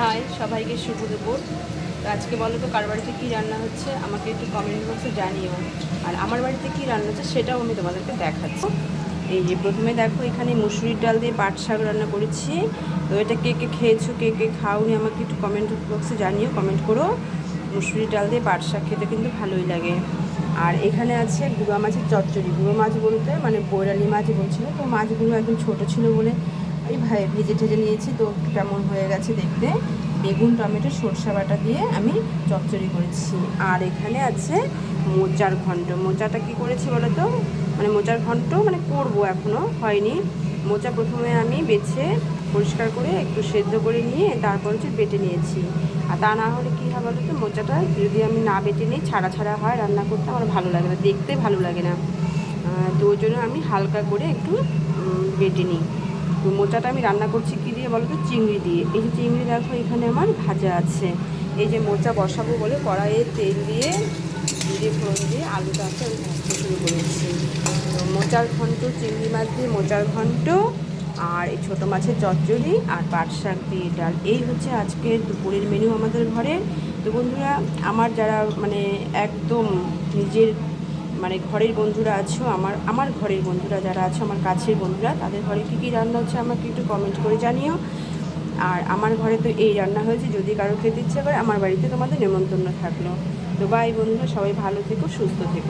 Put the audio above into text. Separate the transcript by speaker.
Speaker 1: High, সবাইকে শুভ দুপুর। তো আজকে বলো তো, কার বাড়িতে কী রান্না হচ্ছে? আমাকে একটু কমেন্ট বক্সে জানিও। আর আমার বাড়িতে কী রান্না হচ্ছে সেটাও আমি তোমাদেরকে দেখাচ্ছি। এই যে প্রথমে দেখো, এখানে মুসুরির ডাল দিয়ে পাট শাক রান্না করেছি। তো এটা কে কে খেয়েছো, কে কে খাওনি, আমাকে একটু কমেন্ট বক্সে জানিও। কমেন্ট করো, মুসুরির ডাল দিয়ে পাট শাক খেতে কিন্তু ভালোই লাগে। আর এখানে আছে গুঁড়া মাছের চচ্চড়ি। গুঁড়ো মাছ বলতে মানে বৈরালি মাছ বলছিল। তো মাছগুলো একদম ছোটো ছিল বলে এই ভাই ভেজে ঠেজে নিয়েছি তো কেমন হয়ে গেছে দেখতে। বেগুন, টমেটো, সরষা বাটা দিয়ে আমি চচ্চড়ি করেছি। আর এখানে আছে মোচার ঘন্ট। মোচাটা কি করেছি বলো তো মানে মোচার ঘন্ট মানে করব এখনও হয়নি। মোচা প্রথমে আমি বেছে পরিষ্কার করে একটু সেদ্ধ করে নিয়ে তারপর হচ্ছে বেটে নিয়েছি। আর তা না হলে কী হয় বলো তো মোচাটা যদি আমি না বেটে নিই, ছাড়া ছাড়া হয় রান্না করতে আমার ভালো লাগে না, দেখতে ভালো লাগে না। তো ওই জন্য আমি হালকা করে একটু বেটে নিই। তো মোচাটা আমি রান্না করছি কী দিয়ে বলো তো? চিংড়ি দিয়ে। এই যে চিংড়ি দেখো, এখানে আমার ভাজা আছে। এই যে মোচা বসাবো বলে কড়াইয়ে তেল দিয়ে দিয়ে ফোড়ন দিয়ে আলুটা আছে, আমি ভাজতে শুরু করেছি। তো মোচার ঘন্ট, চিংড়ি মাছ দিয়ে মোচার ঘন্ট, আর এই ছোটো মাছের চচ্চড়ি আর পাট শাক দিয়ে ডাল। এই হচ্ছে আজকের দুপুরের মেনু আমাদের ঘরে। তো বন্ধুরা, আমার যারা মানে একদম নিজের মানে ঘরের বন্ধুরা আছো, আমার আমার ঘরের বন্ধুরা যারা আছো, আমার কাছের বন্ধুরা, তাদের ঘরে কী কী রান্না হচ্ছে আমাকে একটু কমেন্ট করে জানিও। আর আমার ঘরে তো এই রান্না হয়েছে, যদি কারও খেতে ইচ্ছে করে, আমার বাড়িতে তোমাদের নেমন্তন্ন থাকল। তো বাই বন্ধুরা, সবাই ভালো থেকো, সুস্থ থেকো।